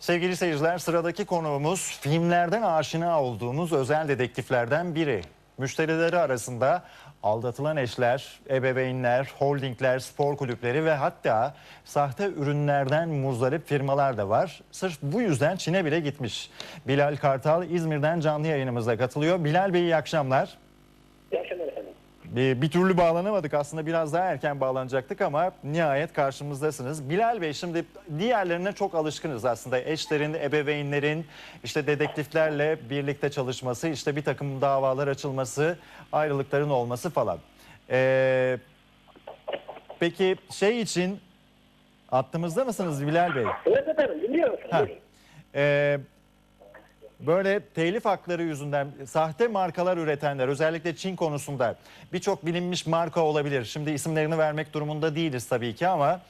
Sevgili seyirciler sıradaki konuğumuz filmlerden aşina olduğumuz özel dedektiflerden biri. Müşterileri arasında aldatılan eşler, ebeveynler, holdingler, spor kulüpleri ve hatta sahte ürünlerden muzdarip firmalar da var. Sırf bu yüzden Çin'e bile gitmiş. Bilal Kartal İzmir'den canlı yayınımıza katılıyor. Bilal Bey iyi akşamlar. Efendim. Bir, türlü bağlanamadık aslında biraz daha erken bağlanacaktık ama nihayet karşımızdasınız. Bilal Bey şimdi diğerlerine çok alışkınız aslında eşlerin, ebeveynlerin işte dedektiflerle birlikte çalışması, işte bir takım davalar açılması, ayrılıkların olması falan. Ee, peki şey için attığımızda mısınız Bilal Bey? Evet efendim dinliyorum. Ee, böyle telif hakları yüzünden sahte markalar üretenler özellikle Çin konusunda birçok bilinmiş marka olabilir. Şimdi isimlerini vermek durumunda değiliz tabii ki ama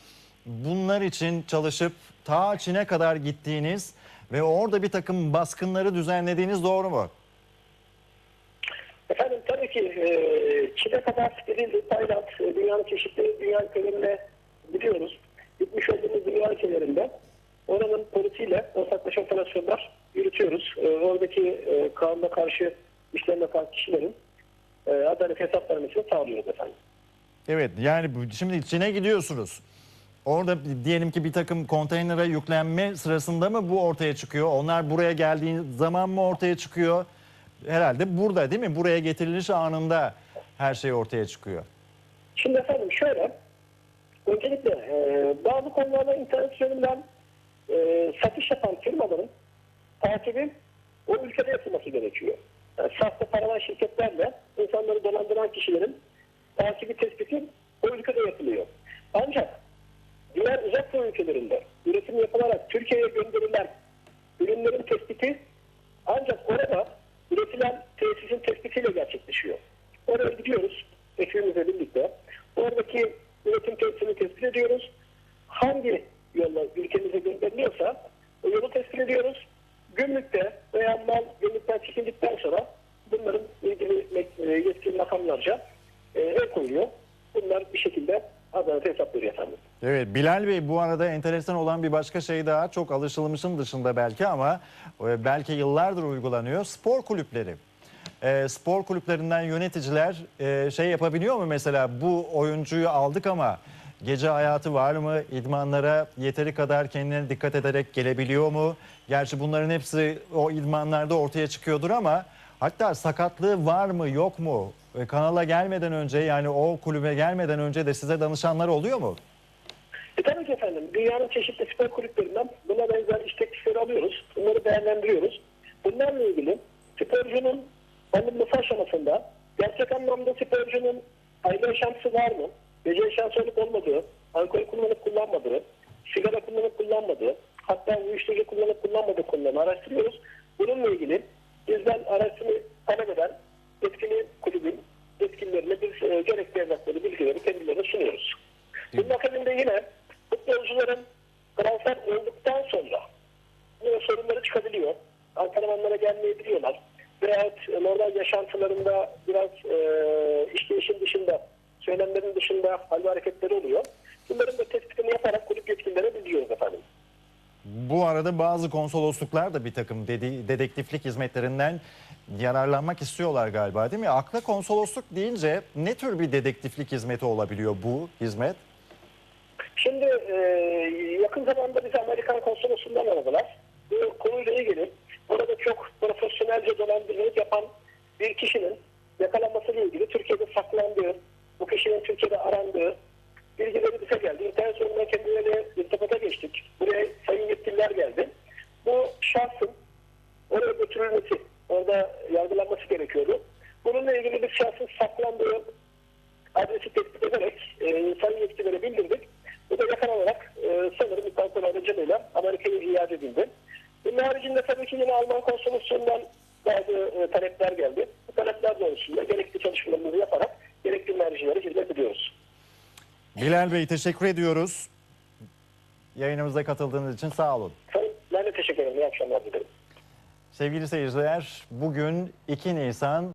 bunlar için çalışıp ta Çin'e kadar gittiğiniz ve orada bir takım baskınları düzenlediğiniz doğru mu? Efendim tabii ki e, Çin'e kadar gidildi. Tayland, e, dünyanın çeşitli dünya ülkelerine gidiyoruz. Gitmiş olduğumuz dünya ülkelerinde oranın polisiyle ortaklaşa operasyonlar yürütüyoruz. E, oradaki e, kanuna karşı işlem yapan kişilerin e, adalet hesap vermesini sağlıyoruz efendim. Evet yani şimdi Çin'e gidiyorsunuz. Orada diyelim ki bir takım konteynere yüklenme sırasında mı bu ortaya çıkıyor? Onlar buraya geldiği zaman mı ortaya çıkıyor? Herhalde burada değil mi? Buraya getiriliş anında her şey ortaya çıkıyor. Şimdi efendim şöyle, öncelikle e, bazı konularda internet üzerinden e, satış yapan firmaların takibi o ülkede yapılması gerekiyor. Yani sahte paravan şirketlerle insanları dolandıran kişilerin takibi tespiti o ülkede yapılıyor. Ancak diğer uzak doğu ülkelerinde üretim yapılarak Türkiye'ye gönderilen ürünlerin tespiti ancak orada üretilen tesisin tespitiyle gerçekleşiyor. Oraya gidiyoruz ekibimizle birlikte. Oradaki üretim tesisini tespit ediyoruz. Hangi yolla ülkemize gönderiliyorsa o yolu tespit ediyoruz. Gümrükte veya mal gümrükten çekildikten sonra bunların ilgili e, yetkili makamlarca e, el koyuyor. Bunlar bir şekilde adalet hesaplıyor efendim. Evet Bilal Bey bu arada enteresan olan bir başka şey daha çok alışılmışın dışında belki ama e, belki yıllardır uygulanıyor. Spor kulüpleri. E, spor kulüplerinden yöneticiler e, şey yapabiliyor mu mesela bu oyuncuyu aldık ama gece hayatı var mı? İdmanlara yeteri kadar kendine dikkat ederek gelebiliyor mu? Gerçi bunların hepsi o idmanlarda ortaya çıkıyordur ama hatta sakatlığı var mı yok mu? E, kanala gelmeden önce yani o kulübe gelmeden önce de size danışanlar oluyor mu? E tabii ki efendim. Dünyanın çeşitli spor kulüplerinden buna benzer iş teklifleri alıyoruz. Bunları değerlendiriyoruz. Bunlarla ilgili sporcunun alınması aşamasında gerçek anlamda sporcunun aile yaşantısı var mı? Gece olup olmadığı, alkol kullanıp kullanmadığı, sigara kullanıp kullanmadığı, hatta uyuşturucu kullanıp kullanmadığı konularını araştırıyoruz. Bununla ilgili bizden araştırma talep eden yetkili kulübün yetkililerine biz e, gerekli evrakları, bilgileri kendilerine sunuyoruz. Bunun akabinde yine futbolcuların transfer olduktan sonra yine sorunları çıkabiliyor. Antrenmanlara gelmeyebiliyorlar. Veyahut e, normal yaşantılarında biraz e, işleyişin dışında, söylemlerin dışında hal hareketleri oluyor. Bunların da tespitini yaparak kulüp yetkililerine bildiriyoruz efendim. Bu arada bazı konsolosluklar da bir takım dedi, dedektiflik hizmetlerinden yararlanmak istiyorlar galiba değil mi? Akla konsolosluk deyince ne tür bir dedektiflik hizmeti olabiliyor bu hizmet? Şimdi e, yakın zamanda bizi Amerikan konsolosundan aradılar. Bu konuyla ilgili orada çok profesyonelce dolandırıcılık yapan bir kişinin yakalanmasıyla ilgili Türkiye'de saklandığı, bu kişinin Türkiye'de arandığı bilgileri bize geldi. İnternet üzerinden kendileriyle irtibata geçtik. Buraya sayın yetkililer geldi. Bu şahsın oraya götürülmesi, orada yargılanması gerekiyordu. Bununla ilgili bir şahsın saklandığı adresi tespit ederek e, sayın yetkililere bildirdik. Bu da yakalanarak e, sanırım İstanbul aracılığıyla Amerika'ya iade edildi. Bunun haricinde tabii ki yine Alman konsoloslığından bazı e, talepler geldi. Bu talepler doğrultusunda gerekli çalışmalarımızı yaparak gerekli mercilere hizmet ediyoruz. Bilal Bey teşekkür ediyoruz. Yayınımıza katıldığınız için sağ olun. Ben de teşekkür ederim. İyi akşamlar dilerim. Sevgili seyirciler bugün 2 Nisan